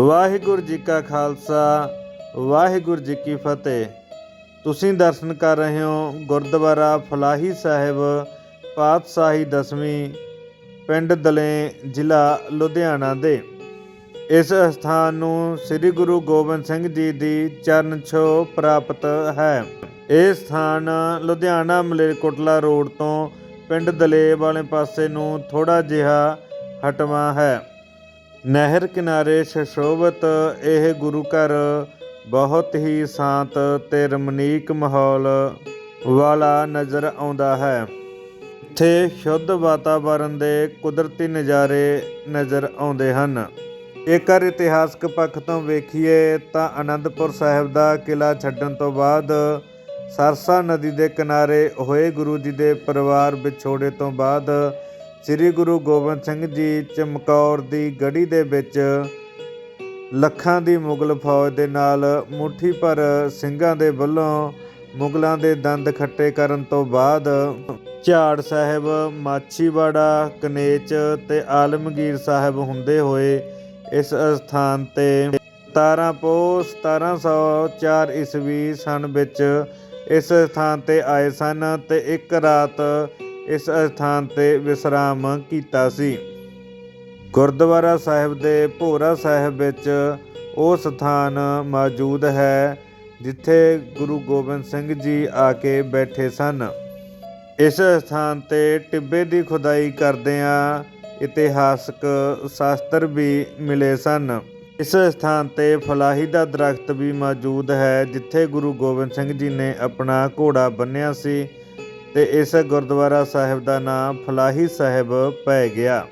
ਵਾਹਿਗੁਰੂ ਜੀ ਕਾ ਖਾਲਸਾ, ਵਾਹਿਗੁਰੂ ਜੀ ਕੀ ਫਤਿਹ। ਤੁਸੀਂ ਦਰਸ਼ਨ ਕਰ ਰਹੇ ਹੋ ਗੁਰਦੁਆਰਾ ਫਲਾਹੀ ਸਾਹਿਬ, ਪਾਤਸ਼ਾਹੀ ਦਸਵੀਂ, ਪਿੰਡ ਦਲੇ, ਜ਼ਿਲ੍ਹਾ ਲੁਧਿਆਣਾ ਦੇ। ਇਸ ਸਥਾਨ ਨੂੰ ਸ੍ਰੀ ਗੁਰੂ ਗੋਬਿੰਦ ਸਿੰਘ ਜੀ ਦੀ ਚਰਨ ਛੋਹ ਪ੍ਰਾਪਤ ਹੈ। ਇਹ ਸਥਾਨ ਲੁਧਿਆਣਾ ਮਲੇਰਕੋਟਲਾ ਰੋਡ ਤੋਂ ਪਿੰਡ ਦਲੇ ਵਾਲੇ ਪਾਸੇ ਨੂੰ ਥੋੜਾ ਜਿਹਾ ਹਟਵਾ ਹੈ। ਨਹਿਰ ਕਿਨਾਰੇ ਸ਼ਸ਼ੋਭਤ, ਇਹ ਗੁਰੂ ਘਰ, ਬਹੁਤ ਹੀ ਸ਼ਾਂਤ ਤੇ ਰਮਣੀਕ ਮਾਹੌਲ ਵਾਲਾ ਨਜ਼ਰ ਆਉਂਦਾ ਹੈ। ਇੱਥੇ ਸ਼ੁੱਧ ਵਾਤਾਵਰਣ ਦੇ ਕੁਦਰਤੀ ਨਜ਼ਾਰੇ ਨਜ਼ਰ ਆਉਂਦੇ ਹਨ। ਜੇਕਰ ਇਤਿਹਾਸਕ ਪੱਖ ਤੋਂ ਵੇਖੀਏ ਤਾਂ ਅਨੰਦਪੁਰ ਸਾਹਿਬ ਦਾ ਕਿਲਾ ਛੱਡਣ ਤੋਂ ਬਾਅਦ ਸਰਸਾ ਨਦੀ ਦੇ ਕਿਨਾਰੇ ਹੋਏ ਗੁਰੂ ਜੀ ਦੇ ਪਰਿਵਾਰ ਵਿਛੋੜੇ ਤੋਂ ਬਾਅਦ ਸ੍ਰੀ ਗੁਰੂ ਗੋਬਿੰਦ ਸਿੰਘ ਜੀ ਚਮਕੌਰ ਦੀ ਗੜੀ ਦੇ ਵਿੱਚ ਲੱਖਾਂ ਦੀ ਮੁਗਲ ਫੌਜ ਦੇ ਨਾਲ ਮੁੱਠੀ ਭਰ ਸਿੰਘਾਂ ਦੇ ਵੱਲੋਂ ਮੁਗਲਾਂ ਦੇ ਦੰਦ ਖੱਟੇ ਕਰਨ ਤੋਂ ਬਾਅਦ ਝਾੜ ਸਾਹਿਬ, ਮਾਛੀਵਾੜਾ, ਕਨੇਚ ਤੇ ਆਲਮਗੀਰ ਸਾਹਿਬ ਹੁੰਦੇ ਹੋਏ ਇਸ ਸਥਾਨ ਤੇ 17 ਪੋ 1704 ਈਸਵੀ ਸਨ ਵਿੱਚ ਇਸ ਸਥਾਨ ਤੇ ਆਏ ਸਨ ਤੇ ਇੱਕ ਰਾਤ ਇਸ ਸਥਾਨ ਤੇ ਵਿਸਰਾਮ ਕੀਤਾ ਸੀ। ਗੁਰਦੁਆਰਾ ਸਾਹਿਬ ਦੇ ਭੋਰਾ ਸਾਹਿਬ ਵਿੱਚ ਉਹ ਸਥਾਨ ਮੌਜੂਦ ਹੈ, ਜਿੱਥੇ ਗੁਰੂ ਗੋਬਿੰਦ ਸਿੰਘ ਜੀ ਆ ਕੇ ਬੈਠੇ ਸਨ। ਇਸ ਸਥਾਨ ਤੇ ਟਿੱਬੇ ਦੀ ਖੁਦਾਈ ਕਰਦਿਆਂ ਇਤਿਹਾਸਕ ਸ਼ਾਸਤਰ ਵੀ ਮਿਲੇ ਸਨ। ਇਸ ਸਥਾਨ ਤੇ ਫਲਾਹੀ ਦਾ ਦਰਖਤ ਵੀ ਮੌਜੂਦ ਹੈ, ਜਿੱਥੇ ਗੁਰੂ ਗੋਬਿੰਦ ਸਿੰਘ ਜੀ ਨੇ ਆਪਣਾ ਘੋੜਾ ਬੰਨਿਆ ਸੀ। ਤੇ ਇਸ ਗੁਰਦੁਆਰਾ ਸਾਹਿਬ ਦਾ ਨਾਮ ਫਲਾਹੀ ਸਾਹਿਬ ਪੈ ਗਿਆ।